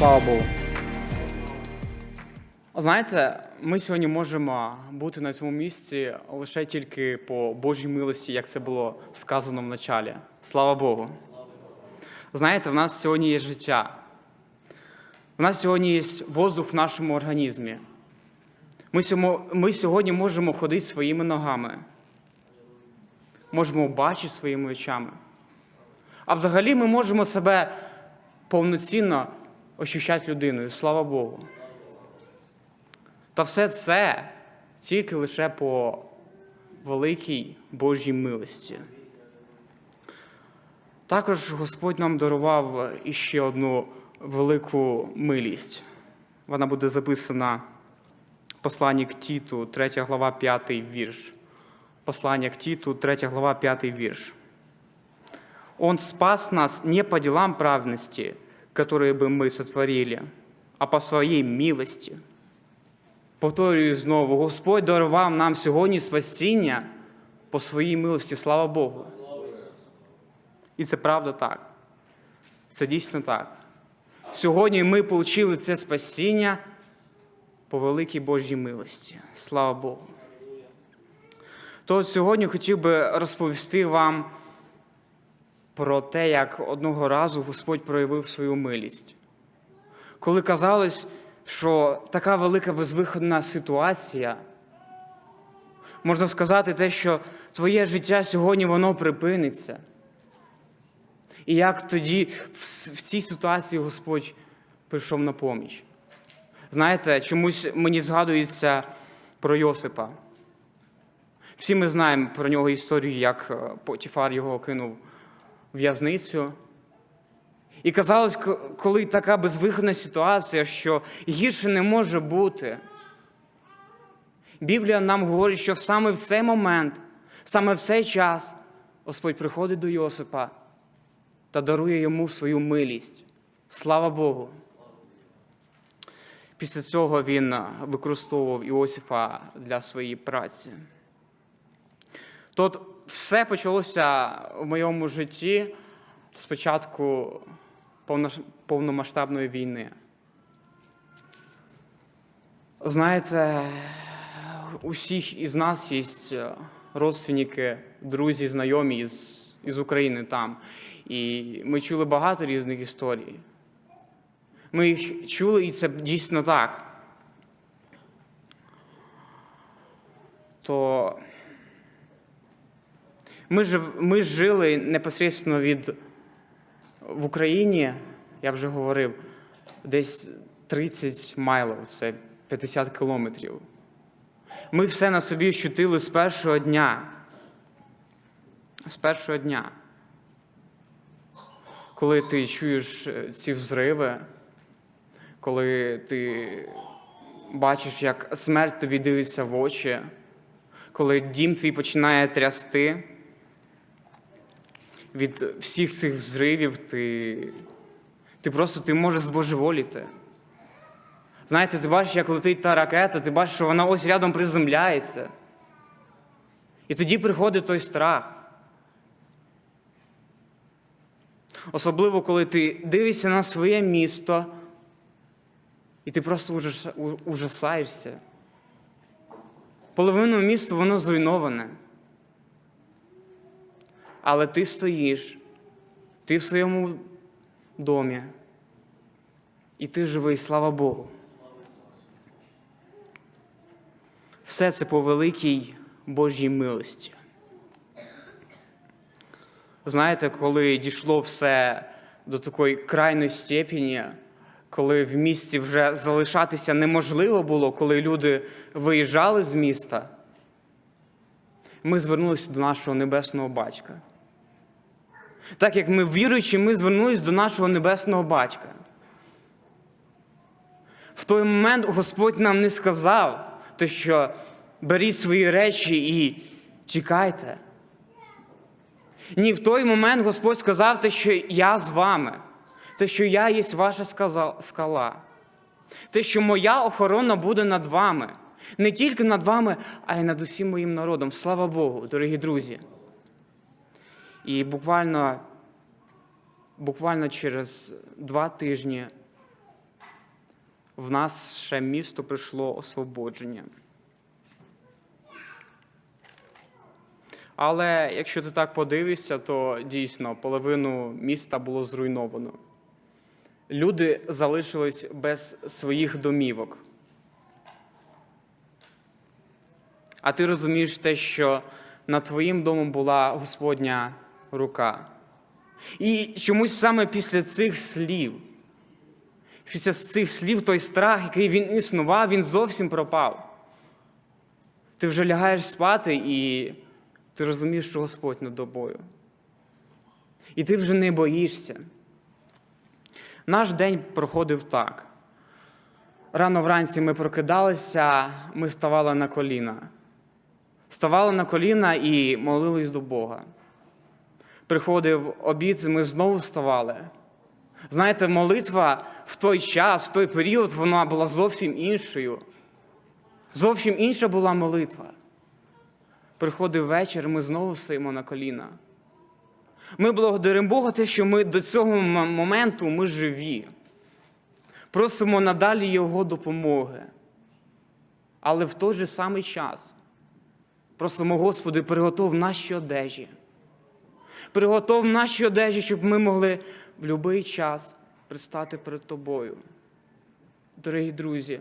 Слава Богу. Знаєте, ми сьогодні можемо бути на цьому місці лише тільки по Божій милості, як це було сказано в началі. Слава Богу. Знаєте, в нас сьогодні є життя. У нас сьогодні є воздух в нашому організмі. Ми, сьому- ми сьогодні можемо ходити своїми ногами, можемо бачити своїми очами. А взагалі ми можемо себе повноцінно ощущати людиною. Слава Богу. Та все це тільки лише по великій Божій милості. Також Господь нам дарував іще одну велику милість. Вона буде записана в посланні к Тіту, 3 глава, 5 вірш. Послання к Титу, 3 глава, 5 вірш. Он спас нас не по делам праведности, которые бы мы сотворили, а по своей милости. Повторюю знову, Господь дарував нам сьогодні спасіння по своїй милості, слава Богу. І це правда так. Це дійсно так. Сьогодні ми отримали це спасіння по великій Божій милості. Слава Богу. То от сьогодні хотів би розповісти вам про те, як одного разу Господь проявив свою милість. Коли казалось, що така велика безвиходна ситуація, можна сказати те, що твоє життя сьогодні воно припиниться. І як тоді в цій ситуації Господь прийшов на поміч. Знаєте, чомусь мені згадується про Йосипа. Всі ми знаємо про нього історію, як е, Потіфар його кинув в'язницю. І казалось, коли така безвиходна ситуація, що гірше не може бути. Біблія нам говорить, що саме в цей момент, саме в цей час Господь приходить до Йосипа та дарує йому свою милість. Слава Богу. Після цього він використовував Іосифа для своєї праці. Тут все почалося в моєму житті з початку повномасштабної війни. Знаєте, у всіх із нас є е, родственники, друзі, знайомі із, із України там. І ми чули багато різних історій. Ми їх чули, і це дійсно так. То ми, жив, ми жили непосередньо від в Україні, я вже говорив, десь 30 майлів, це 50 кілометрів. Ми все на собі ощутили з першого дня. З першого дня. Коли ти чуєш е, ці взриви, коли ти бачиш, як смерть тобі дивиться в очі, коли дім твій починає трясти, від всіх цих взривів ти, ти просто ти можеш збожеволіти. Знаєте, ти бачиш, як летить та ракета, ти бачиш, що вона ось рядом приземляється. І тоді приходить той страх. Особливо, коли ти дивишся на своє місто, і ти просто ужасаєшся. Половину міста воно зруйноване. Але ти стоїш, ти в своєму домі, і ти живий, слава Богу. Все це по великій Божій милості. Знаєте, коли дійшло все до такої крайної степені, коли в місті вже залишатися неможливо було, коли люди виїжджали з міста, ми звернулися до нашого небесного батька. Так як ми віруючі, ми звернулися до нашого небесного батька. В той момент Господь нам не сказав, те, що беріть свої речі і тікайте. Ні, в той момент Господь сказав те, що я з вами, те, що я є ваша скала, те, що моя охорона буде над вами. Не тільки над вами, а й над усім моїм народом. Слава Богу, дорогі друзі. І буквально, буквально через два тижні в наше місто прийшло освободження. Але якщо ти так подивишся, то дійсно половину міста було зруйновано. Люди залишились без своїх домівок. А ти розумієш те, що над твоїм домом була Господня рука. І чомусь саме після цих слів, після цих слів той страх, який він існував, він зовсім пропав. Ти вже лягаєш спати і ти розумієш, що Господь над тобою. І ти вже не боїшся. Наш день проходив так. Рано вранці ми прокидалися, ми ставали на коліна. Ставали на коліна і молились до Бога. Приходив обід, ми знову вставали. Знаєте, молитва в той час, в той період, вона була зовсім іншою. Зовсім інша була молитва. Приходив вечір, ми знову стоїмо на коліна. Ми благодаримо Бога, те, що ми до цього моменту ми живі. Просимо надалі Його допомоги. Але в той же самий час просимо, Господи, приготов наші одежі. Приготов наші одежі, щоб ми могли в будь-який час предстати перед Тобою. Дорогі друзі.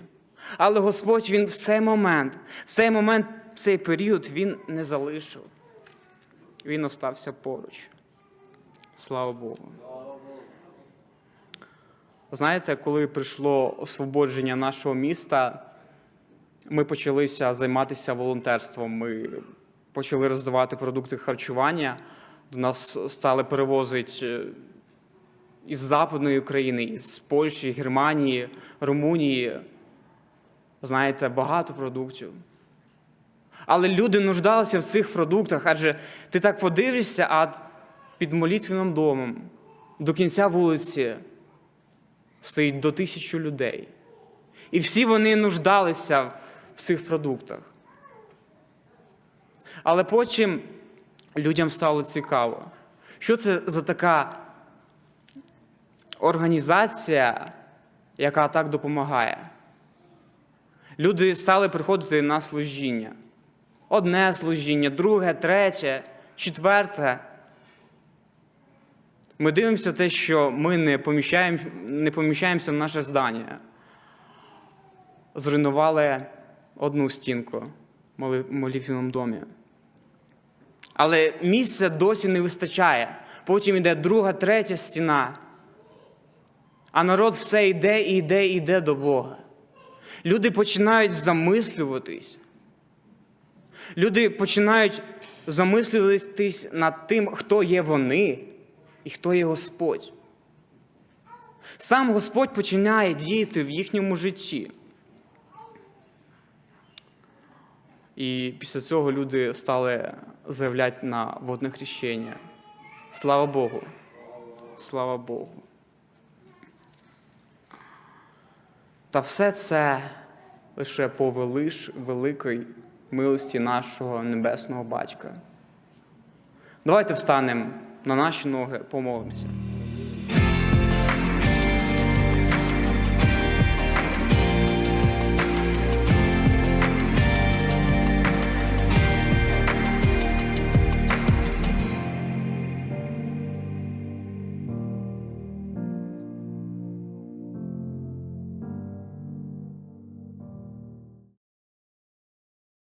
Але Господь Він в цей момент, в цей момент, в цей період Він не залишив. Він остався поруч. Слава Богу. Знаєте, коли прийшло освободження нашого міста, ми почалися займатися волонтерством. Ми почали роздавати продукти харчування. До нас стали перевозити е, із Западної України, із Польщі, Германії, Румунії. Знаєте, багато продуктів. Але люди нуждалися в цих продуктах, адже ти так подивишся, а під молитвеним домом до кінця вулиці стоїть до тисячі людей. І всі вони нуждалися в цих продуктах. Але потім людям стало цікаво, що це за така організація, яка так допомагає. Люди стали приходити на служіння. Одне служіння, друге, третє, четверте. Ми дивимося те, що ми не, поміщаємо, не поміщаємося в наше здання. Зруйнували одну стінку в моли- молитвеному домі. Але місця досі не вистачає. Потім йде друга, третя стіна. А народ все йде і йде і йде до Бога. Люди починають замислюватись. Люди починають замислюватись над тим, хто є вони і хто є Господь. Сам Господь починає діяти в їхньому житті. І після цього люди стали заявляти на водне хрещення. Слава Богу. Слава Богу. Та все це лише по велиш великої милості нашого небесного батька. Давайте встанемо на наші ноги, помолимося.